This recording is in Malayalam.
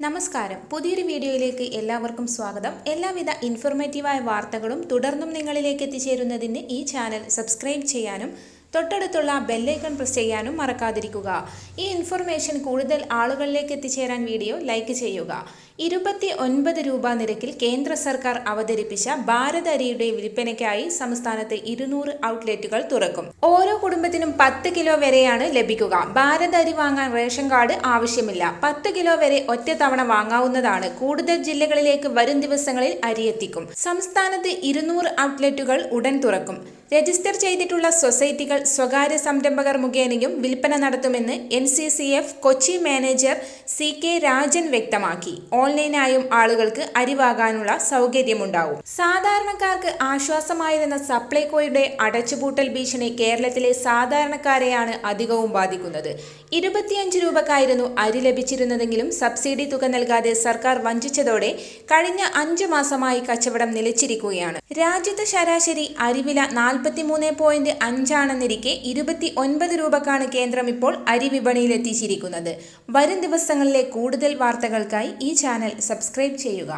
നമസ്കാരം. പുതിയൊരു വീഡിയോയിലേക്ക് എല്ലാവർക്കും സ്വാഗതം. എല്ലാവിധ ഇൻഫോർമേറ്റീവായ വാർത്തകളും തുടർന്നും നിങ്ങളിലേക്ക് എത്തിച്ചേരുന്നതിന് ഈ ചാനൽ സബ്സ്ക്രൈബ് ചെയ്യാനും തൊട്ടടുത്തുള്ള ബെല്ലൈക്കൺ പ്രസ് ചെയ്യാനും മറക്കാതിരിക്കുക. ഈ ഇൻഫർമേഷൻ കൂടുതൽ ആളുകളിലേക്ക് എത്തിച്ചേരാൻ വീഡിയോ ലൈക്ക് ചെയ്യുക. ഇരുപത്തി ഒൻപത് രൂപ നിരക്കിൽ കേന്ദ്ര സർക്കാർ അവതരിപ്പിച്ച ഭാരത് അരിയുടെ വിൽപ്പനയ്ക്കായി സംസ്ഥാനത്ത് ഇരുന്നൂറ് ഔട്ട്ലെറ്റുകൾ തുറക്കും. ഓരോ കുടുംബത്തിനും പത്ത് കിലോ വരെയാണ് ലഭിക്കുക. ഭാരത് അരി വാങ്ങാൻ റേഷൻ കാർഡ് ആവശ്യമില്ല. പത്ത് കിലോ വരെ ഒറ്റ തവണ വാങ്ങാവുന്നതാണ്. കൂടുതൽ ജില്ലകളിലേക്ക് വരും ദിവസങ്ങളിൽ അരി എത്തിക്കും. സംസ്ഥാനത്ത് ഇരുന്നൂറ് ഔട്ട്ലെറ്റുകൾ ഉടൻ തുറക്കും. രജിസ്റ്റർ ചെയ്തിട്ടുള്ള സൊസൈറ്റികൾ സ്വകാര്യ സംരംഭകർ മുഖേനയും വിൽപ്പന നടത്തുമെന്ന് N C C F Kochi manager C K Rajan വ്യക്തമാക്കി. ഓൺലൈനായും ആളുകൾക്ക് അരിവാകാനുള്ള സൗകര്യമുണ്ടാവും. സാധാരണക്കാർക്ക് ആശ്വാസമായിരുന്ന സപ്ലൈകോയുടെ അടച്ചുപൂട്ടൽ ഭീഷണി കേരളത്തിലെ സാധാരണക്കാരെയാണ് അധികവും ബാധിക്കുന്നത്. ഇരുപത്തിയഞ്ച് രൂപക്കായിരുന്നു അരി ലഭിച്ചിരുന്നതെങ്കിലും സബ്സിഡി തുക നൽകാതെ സർക്കാർ വഞ്ചിച്ചതോടെ കഴിഞ്ഞ അഞ്ചു മാസമായി കച്ചവടം നിലച്ചിരിക്കുകയാണ്. രാജ്യത്ത് ശരാശരി അരിവില നാൽപ്പത്തിമൂന്ന് പോയിന്റ് അഞ്ചാണെന്നിരിക്കെ ഇരുപത്തി ഒൻപത് രൂപക്കാണ് കേന്ദ്രം ഇപ്പോൾ അരി വിപണിയിൽ എത്തിച്ചിരിക്കുന്നത് വരും ദിവസങ്ങളിലെ കൂടുതൽ വാർത്തകൾക്കായി ഈ ചാനൽ സബ്സ്ക്രൈബ് ചെയ്യുക.